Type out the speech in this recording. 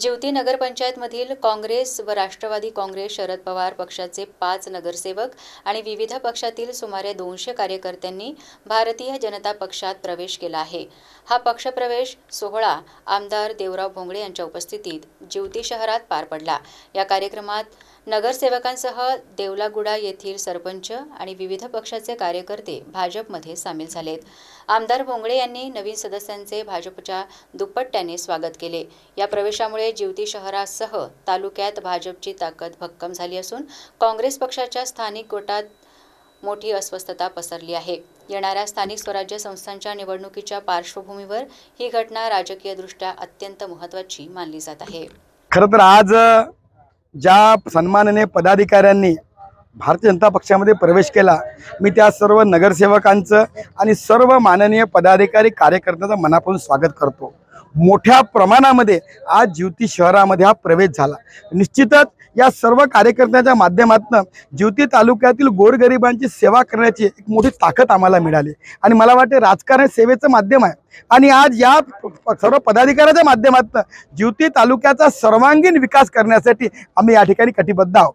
ज्योती नगरपंचायतमधील काँग्रेस व राष्ट्रवादी काँग्रेस शरद पवार पक्षाचे पाच नगरसेवक आणि विविध पक्षातील सुमारे दोनशे कार्यकर्त्यांनी भारतीय जनता पक्षात प्रवेश केला आहे. हा पक्षप्रवेश सोहळा आमदार देवराव भोंगळे यांच्या उपस्थितीत ज्योती शहरात पार पडला. या कार्यक्रमात नगरसेवकांसह देवलागुडा येथील सरपंच आणि विविध पक्षाचे कार्यकर्ते भाजपमध्ये सामील झालेत. आमदार भोंगळे यांनी नवीन सदस्यांचे भाजपच्या दुप्पट्ट्याने स्वागत केले. या प्रवेशामुळे जिवती शहरासह तालुक्यात भाजपची ताकद भक्कम झाली असून काँग्रेस पक्षाच्या स्थानिक गोटात मोठी अस्वस्थता पसरली आहे. येणाऱ्या स्थानिक स्वराज्य संस्थांच्या निवडणुकीच्या पार्श्वभूमीवर ही घटना राजकीयदृष्ट्या अत्यंत महत्त्वाची मानली जात आहे. खरं तर आज ज्या सन्मानने पदाधिकाऱ्यांनी भारतीय जनता पक्षामध्ये प्रवेश केला मी त्या सर्व नगरसेवकांचं आणि सर्व माननीय पदाधिकारी कार्यकर्त्यांचं मनापासून स्वागत करतो. मोठ्या प्रमाणामध्ये आज ज्योती शहरामध्ये हा प्रवेश झाला. निश्चितच या सर्व कार्यकर्त्यांच्या माध्यमातून ज्योती तालुक्यातील गोरगरिबांची सेवा करण्याची एक मोठी ताकद आम्हाला मिळाली. आणि मला वाटते राजकारण सेवेचं माध्यम आहे. आणि आज या सर्व पदाधिकाऱ्याच्या माध्यमातून ज्योती तालुक्याचा सर्वांगीण विकास करण्यासाठी आम्ही या ठिकाणी कटिबद्ध आहोत.